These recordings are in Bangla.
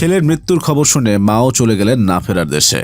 ছেলের মৃত্যুর খবর শুনে মাও চলে গেলেন না ফেরার দেশে।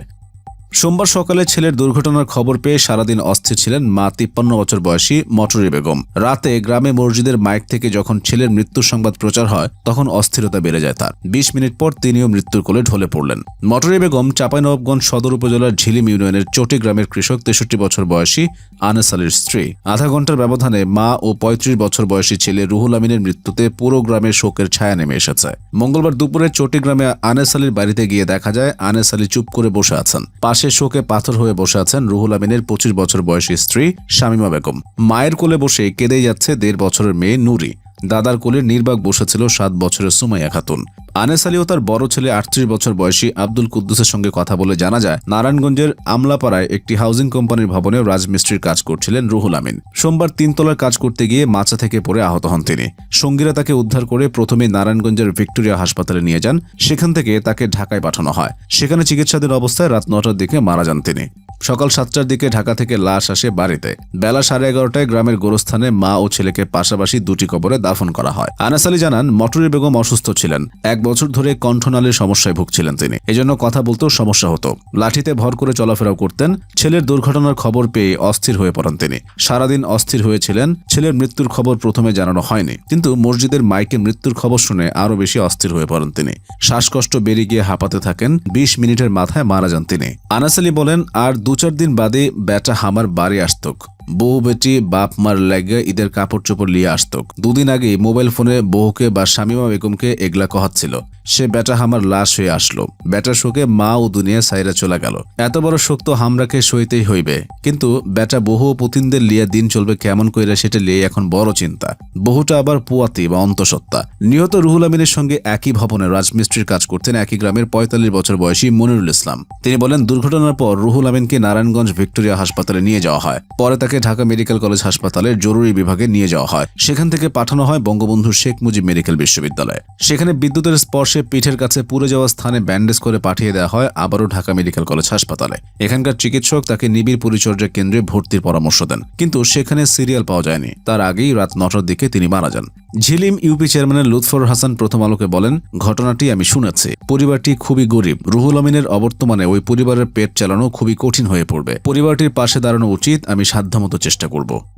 সোমবার সকালে ছেলের দুর্ঘটনার খবর পেয়ে সারাদিন অস্থির ছিলেন মা তিপ্পান্ন বছর বয়সী মটরি বেগম। রাতে গ্রামে মসজিদের মাইক থেকে যখন ছেলের মৃত্যুর সংবাদ প্রচার হয়, তখন অস্থিরতা বেড়ে যায় তার। বিশ মিনিট পর তিনিও মৃত্যুর কোলে ঢলে পড়লেন। মটরি বেগম চাঁপাইনবাবগঞ্জ সদর উপজেলার ঝিলিম ইউনিয়নের চটি গ্রামের কৃষক তেষট্টি বছর বয়সী আনেস আলীর স্ত্রী। আধা ঘণ্টার ব্যবধানে মা ও পঁয়ত্রিশ বছর বয়সী ছেলে রুহুল আমিনের মৃত্যুতে পুরো গ্রামের শোকের ছায়া নেমে এসেছে। মঙ্গলবার দুপুরে চটিগ্রামে আনেস আলীর বাড়িতে গিয়ে দেখা যায় আনেস আলী চুপ করে বসে আছেন। পাশে শোকে পাথর হয়ে বসে আছেন রুহুল আমিনের পঁচিশ বছর বয়সী স্ত্রী শামিমা বেগম। মায়ের কোলে বসে কেঁদে যাচ্ছে দেড় বছরের মেয়ে নুরি। দাদার কোলে নির্বাক বসেছিল সাত বছরের সুমাইয়া খাতুন। আনেস আলী ও তার বড় ছেলে আটত্রিশ বছর বয়সী আব্দুল কুদ্দুসের সঙ্গে কথা বলে জানা যায়, নারায়ণগঞ্জের আমলাপাড়ায় একটি হাউজিং কোম্পানির ভবনে রাজমিস্ত্রির কাজ করছিলেন রুহুল আমিন। সোমবার তিনতলার কাজ করতে গিয়ে মাচা থেকে পড়ে আহত হন তিনি। সঙ্গীরা তাকে উদ্ধার করে প্রথমে নারায়ণগঞ্জের ভিক্টোরিয়া হাসপাতালে নিয়ে যান, সেখান থেকে তাকে ঢাকায় পাঠানো হয়। সেখানে চিকিৎসাধীন অবস্থায় রাত নটার দিকে মারা যান তিনি। সকাল সাতটার দিকে ঢাকা থেকে লাশ আসে বাড়িতে। বেলা সাড়ে এগারোটায় গ্রামের গোরস্থানে মা ও ছেলেকে পাশাপাশি দুটি কবরে দাফন করা হয়। আনাস আলী জানান, মটরি বেগম অসুস্থ ছিলেন। এক বছর ধরে কণ্ঠনালীর সমস্যায় ভুগছিলেন তিনি। এজন্য কথা বলতেও সমস্যা হতো। লাঠিতে ভর করে চলাফেরাও করতেন। ছেলের দুর্ঘটনার খবর পেয়ে অস্থির হয়ে পড়েন তিনি। সারাদিন অস্থির হয়েছিলেন। ছেলের মৃত্যুর খবর প্রথমে জানানো হয়নি। কিন্তু মসজিদের মাইকে মৃত্যুর খবর শুনে আরও বেশি অস্থির হয়ে পড়েন তিনি। শ্বাসকষ্ট বেরিয়ে গিয়ে হাঁপাতে থাকেন। বিশ মিনিটের মাথায় মারা যান তিনি। আনাস আলী বলেন, আর দু চার দিন বাদে বেটা হামার বাড়ি আসতক। বউ বেটি বাপ মার লেগে ঈদের কাপড় চোপড় লিয়ে আসতক দুদিন আগে মোবাইল ফোনে বউকে বা শামিমা বেগমকে এগলা কহাচ্ছিল। সে বেটা হামার লাশ হয়ে আসলো। বেটার শোকে মা ও দুনিয়া সাইরা চলে গেল। এত বড় শোক তো হামরাকে সইতেই হইবে। কিন্তু বেটা বহু পুতিনদের লিয়ে দিন চলবে কেমন কইরা সেটা লিয়ে এখন বড় চিন্তা। বহুটা আবার পুয়াতি বা অন্তঃসত্ত্বা। নিহত রুহুল আমিনের সঙ্গে একই ভবনে রাজমিস্ত্রির কাজ করতেন একই গ্রামের পঁয়তাল্লিশ বছর বয়সী মনিরুল ইসলাম। তিনি বলেন, দুর্ঘটনার পর রুহুল আমিনকে নারায়ণগঞ্জ ভিক্টোরিয়া হাসপাতালে নিয়ে যাওয়া হয়। পরে তাকে ঢাকা মেডিকেল কলেজ হাসপাতালের জরুরি বিভাগে নিয়ে যাওয়া হয়। সেখান থেকে পাঠানো হয় বঙ্গবন্ধু শেখ মুজিব মেডিকেল বিশ্ববিদ্যালয়ে। সেখানে বিদ্যুতের স্পর্শে পিঠের কাছে পুড়ে যাওয়া স্থানে ব্যান্ডেজ করে পাঠিয়ে দেওয়া হয় আবারও ঢাকা মেডিকেল কলেজ হাসপাতালে। এখানকার চিকিৎসক তাকে নিবিড় পরিচর্যা কেন্দ্রে ভর্তির পরামর্শ দেন। কিন্তু সেখানে সিরিয়াল পাওয়া যায়নি। তার আগেই রাত নটার দিকে তিনি মারা যান। ঝিলিম ইউপি চেয়ারম্যানের লুৎফর হাসান প্রথম আলোকে বলেন, ঘটনাটি আমি শুনেছি। পরিবারটি খুবই গরিব। রুহুল আমিনের অবর্তমানে ওই পরিবারের পেট চালানো খুবই কঠিন হয়ে পড়বে। পরিবারটির পাশে দাঁড়ানো উচিত। আমি সাধ্যমতো চেষ্টা করব।